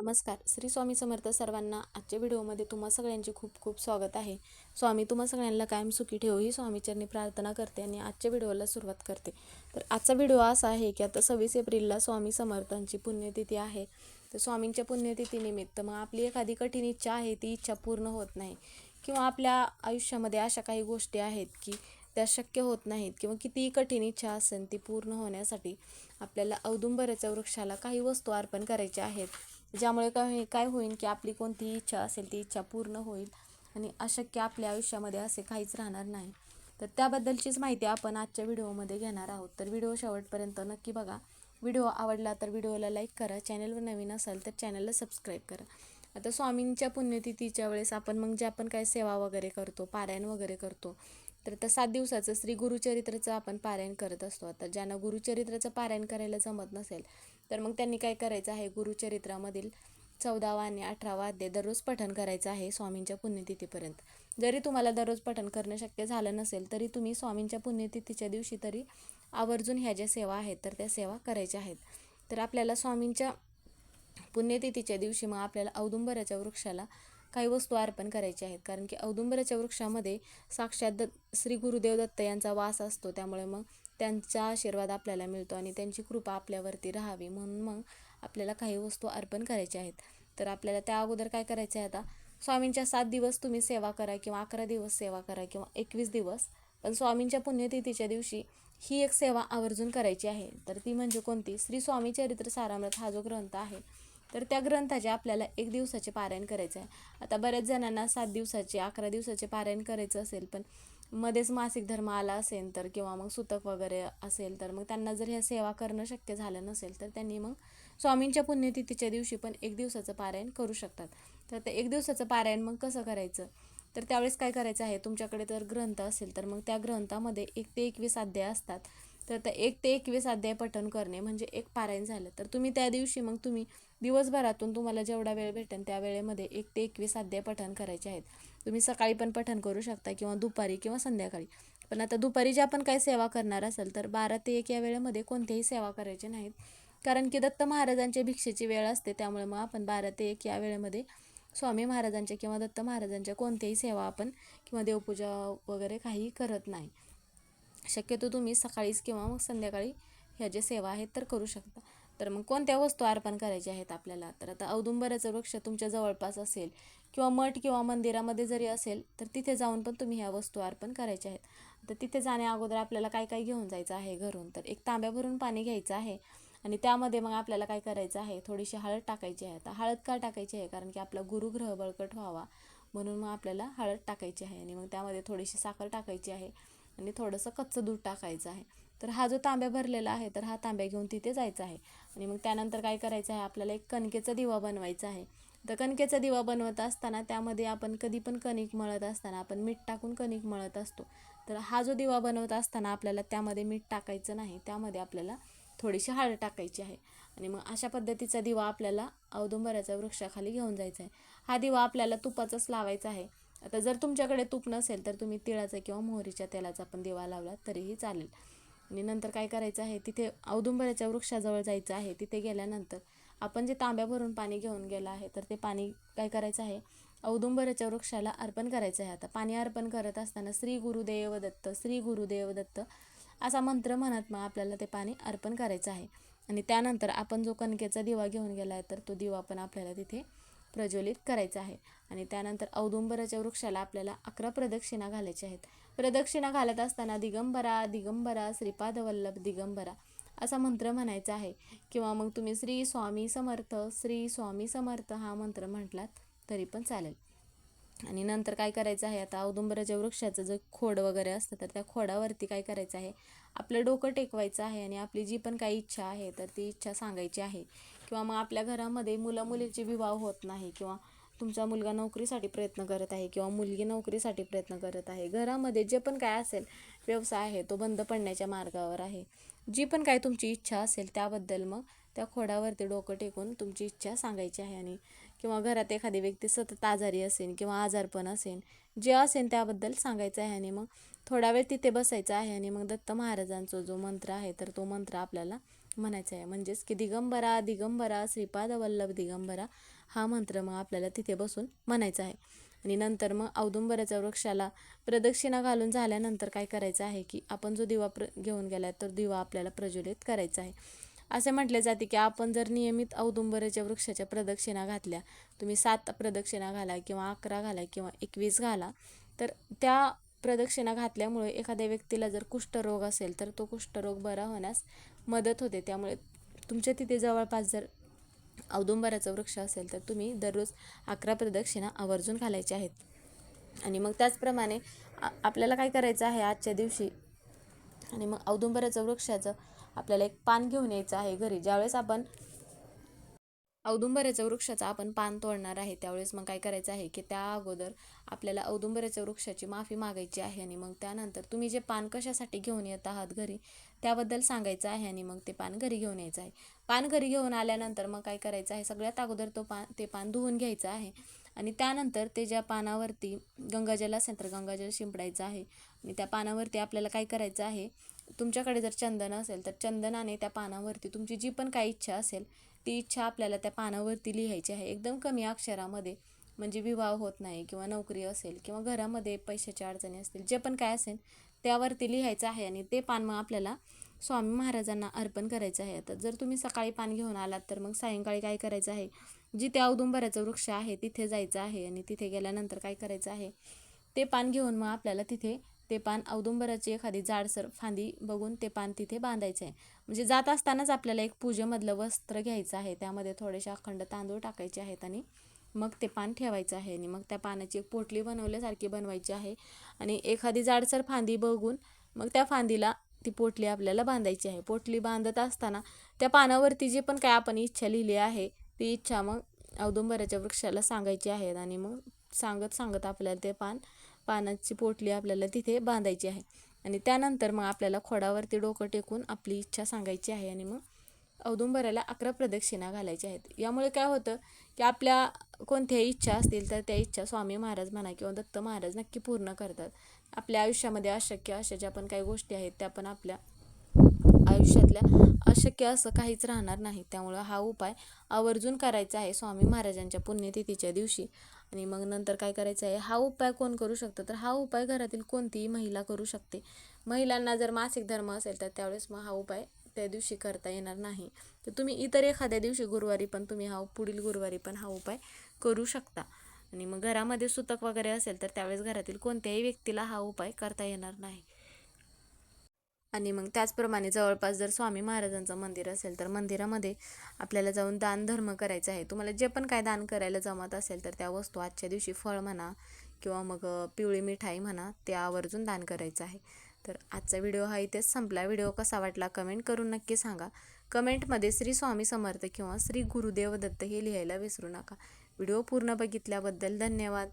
नमस्कार. श्री स्वामी समर्थ सर्वांना आजच्या व्हिडिओमध्ये तुम्हा सगळ्यांचे खूप खूप स्वागत आहे. स्वामी तुम्हा सगळ्यांना कायम सुखी ठेवू ही स्वामीचरणी प्रार्थना करते आणि आजच्या व्हिडिओला सुरुवात करते. तर आजचा व्हिडिओ असा आहे की आता सव्वीस एप्रिलला स्वामी समर्थांची पुण्यतिथी आहे. तर स्वामींच्या पुण्यतिथीनिमित्त मग आपली एखादी कठीण इच्छा आहे ती इच्छा पूर्ण होत नाही. किंवा आपल्या आयुष्यामध्ये अशा काही गोष्टी आहेत की त्या शक्य होत नाहीत किंवा कितीही कठीण इच्छा असेल ती पूर्ण होण्यासाठी आपल्याला औदुंबराच्या वृक्षाला काही वस्तू अर्पण करायच्या आहेत. ज्यामुळे काय काय होईल की आपली कोणतीही इच्छा असेल ती इच्छा पूर्ण होईल आणि अशक्य आपल्या आयुष्यामध्ये असे काहीच राहणार नाही. तर त्याबद्दलचीच माहिती आपण आजच्या व्हिडिओमध्ये घेणार आहोत. तर व्हिडिओ शेवटपर्यंत नक्की बघा. व्हिडिओ आवडला तर व्हिडिओला लाईक करा. चॅनलवर नवीन असाल तर चॅनलला सबस्क्राईब करा. आता स्वामींच्या पुण्यतिथीच्या वेळेस आपण मग जे आपण काय सेवा वगैरे करतो पारायण वगैरे करतो तर त्या सात दिवसाचं श्री गुरुचरित्राचं आपण पारायण करत असतो. आता ज्यांना गुरुचरित्राचं पारायण करायला जमत नसेल तर मग त्यांनी काय करायचं आहे? गुरुचरित्रामधील चौदावा आणि अठरावा अध्याय दररोज पठण करायचं आहे स्वामींच्या पुण्यतिथीपर्यंत. जरी तुम्हाला दररोज पठण करणं शक्य झालं नसेल तरी तुम्ही स्वामींच्या पुण्यतिथीच्या दिवशी तरी आवर्जून ह्या ज्या सेवा आहेत तर त्या सेवा करायच्या आहेत. तर आपल्याला स्वामींच्या पुण्यतिथीच्या दिवशी मग आपल्याला औदुंबराच्या वृक्षाला काही वस्तू अर्पण करायच्या आहेत. कारण की औदुंबराच्या वृक्षामध्ये साक्षात द श्री गुरुदेव दत्त यांचा वास असतो. त्यामुळे मग त्यांचा आशीर्वाद आपल्याला मिळतो आणि त्यांची कृपा आपल्यावरती राहावी. म्हणून मग आपल्याला काही वस्तू अर्पण करायच्या आहेत. तर आपल्याला त्या अगोदर काय करायचं आहे आता? स्वामींच्या सात दिवस तुम्ही सेवा करा किंवा अकरा दिवस सेवा करा किंवा एकवीस दिवस. पण स्वामींच्या पुण्यतिथीच्या दिवशी ही एक सेवा आवर्जून करायची आहे. तर ती म्हणजे कोणती? श्री स्वामी चरित्र सारामृत हा जो ग्रंथ आहे. तर त्या ग्रंथाचे आपल्याला एक दिवसाचे पारायण करायचं आहे आता बऱ्याच जणांना सात दिवसाचे अकरा दिवसाचे पारायण करायचं असेल पण मध्येच मासिक धर्म आला असेल तर किंवा मग सुतक वगैरे असेल तर मग त्यांना जर ह्या सेवा करणं शक्य झालं नसेल तर त्यांनी मग स्वामींच्या पुण्यतिथीच्या दिवशी पण एक दिवसाचं पारायण करू शकतात. तर ते एक दिवसाचं पारायण मग कसं करायचं? तर त्यावेळेस काय करायचं आहे? तुमच्याकडे जर ग्रंथ असेल तर मग त्या ग्रंथामध्ये एक ते एकवीस अध्याय असतात. तर त्या एक ते एकवीस अध्याय पठण करणे म्हणजे एक पारायण झालं. तर तुम्ही त्या दिवशी मग तुम्ही दिवसभरातून तुम्हाला जेवढा वेळ भेटेल त्या वेळेमध्ये एक ते एकवीस अध्याय पठण करायचे आहेत. तुम्ही सकाळी पण पठण करू शकता किंवा दुपारी किंवा संध्याकाळी. पण आता दुपारी जे आपण काही सेवा करणार असेल तर बारा ते एक या वेळेमध्ये कोणत्याही सेवा करायचे नाहीत. कारण की दत्त महाराजांच्या भिक्षेची वेळ असते त्यामुळे मग आपण बारा ते एक या वेळेमध्ये स्वामी महाराजांच्या किंवा दत्त महाराजांच्या कोणत्याही सेवा आपण किंवा देवपूजा वगैरे काही करत नाही. शक्यतो तुम्ही सकाळीच किंवा मग संध्याकाळी ह्या ज्या सेवा आहेत तर करू शकता. तर मग कोणत्या वस्तू अर्पण करायच्या आहेत आपल्याला? तर आता औदुंबराचं वृक्ष तुमच्या जवळपास असेल किंवा मठ किंवा मंदिरामध्ये जरी असेल तर तिथे जाऊन पण तुम्ही ह्या वस्तू अर्पण करायच्या आहेत. तर तिथे जाण्या अगोदर आपल्याला काय काय घेऊन जायचं आहे घरून? तर एक तांब्या भरून पाणी घ्यायचं आहे आणि त्यामध्ये मग आपल्याला काय करायचं आहे? थोडीशी हळद टाकायची आहे. आता हळद का टाकायची आहे? कारण की आपला गुरुग्रह बळकट व्हावा म्हणून मग आपल्याला हळद टाकायची आहे आणि मग त्यामध्ये थोडीशी साखर टाकायची आहे. आणि थोडंसं कच्चं दूध टाकायचं आहे. तर हा जो तांब्या भरलेला आहे तर हा तांब्या घेऊन तिथे जायचा आहे. आणि मग त्यानंतर काय करायचं आहे आपल्याला एक कणकेचा दिवा बनवायचा आहे. तर कणकेचा दिवा बनवत असताना त्यामध्ये आपण कधी पण कणिक मळत असताना आपण मीठ टाकून कणिक मळत असतो. तर हा जो दिवा बनवत असताना आपल्याला त्यामध्ये मीठ टाकायचं नाही त्यामध्ये आपल्याला थोडीशी हळद टाकायची आहे. आणि मग अशा पद्धतीचा दिवा आपल्याला औदुंबऱ्याच्या वृक्षाखाली घेऊन जायचा आहे. हा दिवा आपल्याला तुपाचाच लावायचा आहे. आता जर तुमच्याकडे तूप नसेल तर तुम्ही तिळाचा किंवा मोहरीच्या तेलाचा पण दिवा लावला तरीही चालेल. आणि नंतर काय करायचं आहे तिथे औदुंबराच्या वृक्षाजवळ जायचं आहे तिथे गेल्यानंतर आपण जे तांब्या भरून पाणी घेऊन गेलं आहे तर ते पाणी काय करायचं आहे? औदुंबराच्या वृक्षाला अर्पण करायचं आहे. आता पाणी अर्पण करत असताना श्री गुरुदेव दत्त श्री गुरुदेव दत्त असा मंत्र म्हणत मग आपल्याला ते पाणी अर्पण करायचं आहे. आणि त्यानंतर आपण जो कणकेचा दिवा घेऊन गेला आहे तर तो दिवा पण आपल्याला तिथे प्रज्वलित करायचा आहे. आणि त्यानंतर औदुंबराच्या वृक्षाला आपल्याला अकरा प्रदक्षिणा घालायच्या आहेत. प्रदक्षिणा घालत असताना दिगंबरा दिगंबरा श्रीपाद वल्लभ दिगंबरा असा मंत्र म्हणायचा आहे. किंवा मग तुम्ही श्री स्वामी समर्थ श्री स्वामी समर्थ हा मंत्र म्हटलात तरी पण चालेल. आणि नंतर काय करायचं आहे? आता औदुंबराच्या वृक्षाचं जे खोड वगैरे असतं तर त्या खोडावरती काय करायचं आहे? आपलं डोकं टेकवायचं आहे आणि आपली जी पण काही इच्छा आहे तर ती इच्छा सांगायची आहे. किंवा मग आपल्या घरामध्ये मुलं मुलीचे विवाह होत नाही किंवा तुमचा मुलगा नोकरीसाठी प्रयत्न करत आहे किंवा मुलगी नोकरीसाठी प्रयत्न करत आहे. घरामध्ये जे पण काय असेल व्यवसाय आहे तो बंद पडण्याच्या मार्गावर आहे. जी पण काय तुमची इच्छा असेल त्याबद्दल मग त्या खोडावरती डोकं टेकून तुमची इच्छा सांगायची आहे आणि किंवा घरात एखादी व्यक्ती सतत आजारी असेल किंवा आजारपण असेल जे असेल त्याबद्दल सांगायचं आहे आणि मग थोडा वेळ तिथे बसायचं आहे आणि मग दत्त महाराजांचा जो मंत्र आहे तर तो मंत्र आपल्याला म्हणायचं आहे. म्हणजेच की दिगंबरा दिगंबरा श्रीपाद वल्लभ दिगंबरा हा मंत्र मग आपल्याला तिथे बसून म्हणायचा आहे. आणि नंतर मग औदुंबराच्या वृक्षाला प्रदक्षिणा घालून झाल्यानंतर काय करायचं आहे की आपण जो दिवा प्र घेऊन गेला तर दिवा आपल्याला प्रज्वलित करायचा आहे. असे म्हटले जाते की आपण जर नियमित औदुंबराच्या वृक्षाच्या प्रदक्षिणा घातल्या तुम्ही सात प्रदक्षिणा घाला किंवा अकरा घाला किंवा एकवीस घाला तर त्या प्रदक्षिणा घातल्यामुळे एखाद्या व्यक्तीला जर कुष्ठरोग असेल तर तो कुष्ठरोग बरा होण्यास मदत होते. त्यामुळे तुमच्या तिथे जवळपास जर औदुंबराचा वृक्ष असेल तर तुम्ही दररोज अकरा प्रदक्षिणा आवर्जून घालायच्या आहेत. आणि मग त्याचप्रमाणे आपल्याला काय करायचं आहे आजच्या दिवशी? आणि मग औदुंबराचं वृक्षाचं आपल्याला एक पान घेऊन यायचं आहे घरी. ज्यावेळेस आपण औदुंबऱ्याच्या वृक्षाचं आपण पान तोडणार आहे. त्यावेळेस मग काय करायचं आहे की त्या अगोदर आपल्याला औदुंबऱ्याच्या वृक्षाची माफी मागायची आहे आणि मग त्यानंतर तुम्ही जे पान कशासाठी घेऊन येत आहात घरी त्याबद्दल सांगायचं आहे आणि मग ते पान घरी घेऊन यायचं आहे. पान घरी घेऊन आल्यानंतर मग काय करायचं आहे सगळ्यात अगोदर तो पान ते पान धुवून घ्यायचं आहे आणि त्यानंतर ते ज्या पानावरती गंगाजल असेल तर गंगाजल शिंपडायचं आहे आणि त्या पानावरती आपल्याला काय करायचं आहे तुमच्याकडे जर चंदन असेल तर चंदनाने त्या पानावरती तुमची जी पण काही इच्छा असेल ती इच्छा आपल्याला त्या पानावरती लिहायची आहे. एकदम कमी अक्षरामध्ये म्हणजे विवाह होत नाही किंवा नोकरी असेल किंवा घरामध्ये पैशाच्या अडचणी असतील जे पण काय असेल त्यावरती लिहायचं आहे आणि ते पान मग आपल्याला स्वामी महाराजांना अर्पण करायचं आहे. आता जर तुम्ही सकाळी पान घेऊन आलात तर मग सायंकाळी काय करायचं आहे? जिथे औदुंबराचं वृक्ष आहे तिथे जायचं आहे आणि तिथे गेल्यानंतर काय करायचं आहे? ते पान घेऊन मग आपल्याला तिथे ते पान औदुंबराची एखादी जाडसर फांदी बघून ते पान तिथे बांधायचं आहे. म्हणजे जात असतानाच आपल्याला एक पूजेमधलं वस्त्र घ्यायचं आहे. त्यामध्ये थोडेसे अखंड तांदूळ टाकायचे आहेत आणि मग ते पान ठेवायचं आहे. आणि मग त्या पानाची एक पोटली बनवल्यासारखी बनवायची आहे. आणि एखादी जाडसर फांदी बघून मग त्या फांदीला ती पोटली आपल्याला बांधायची आहे. पोटली बांधत असताना त्या पानावरती जी पण काय आपण इच्छा लिहिली आहे ती इच्छा मग औदुंबराच्या वृक्षाला सांगायची आहे. आणि मग सांगत सांगत आपल्याला ते पान पानाची पोटली आपल्याला तिथे बांधायची आहे. आणि त्यानंतर मग आपल्याला खोडावरती डोकं टेकून आपली इच्छा सांगायची आहे आणि मग औदुंबराला अकरा प्रदक्षिणा घालायच्या आहेत. यामुळे काय होतं की आपल्या कोणत्याही इच्छा असतील तर त्या इच्छा स्वामी महाराज म्हणा किंवा दत्त महाराज नक्की पूर्ण करतात. आपल्या आयुष्यामध्ये अशक्य अशा ज्या पण काही गोष्टी आहेत त्या पण आपल्या आयुष्यातल्या अशक्य असं काहीच राहणार नाही. त्यामुळं हा उपाय आवर्जून करायचा आहे स्वामी महाराजांच्या पुण्यतिथीच्या दिवशी. आणि मग नंतर काय करायचं आहे? हा उपाय कोण करू शकतं? तर हा उपाय घरातील कोणतीही महिला करू शकते. महिलांना जर मासिक धर्म असेल तर त्यावेळेस मग हा उपाय त्या दिवशी करता येणार नाही. तर तुम्ही इतर एखाद्या दिवशी गुरुवारी पण तुम्ही हा पुढील गुरुवारी पण हा उपाय करू शकता. आणि मग घरामध्ये सुतक वगैरे असेल तर त्यावेळेस घरातील कोणत्याही व्यक्तीला हा उपाय करता येणार नाही. आणि मग त्याचप्रमाणे जवळपास जर स्वामी महाराजांचं मंदिर असेल तर मंदिरामध्ये आपल्याला जाऊन दान धर्म करायचा आहे. तुम्हाला जे पण काय दान करायला जमत असेल तर त्या वस्तू आजच्या दिवशी फळ म्हणा किंवा मग पिवळी मिठाई म्हणा ते आवर्जून दान करायचं आहे. तर आजचा व्हिडिओ हा इथेच संपला. व्हिडिओ कसा वाटला कमेंट करून नक्की सांगा. कमेंटमध्ये श्री स्वामी समर्थ किंवा श्री गुरुदेव दत्त हे लिहायला विसरू नका. व्हिडिओ पूर्ण बघितल्याबद्दल धन्यवाद.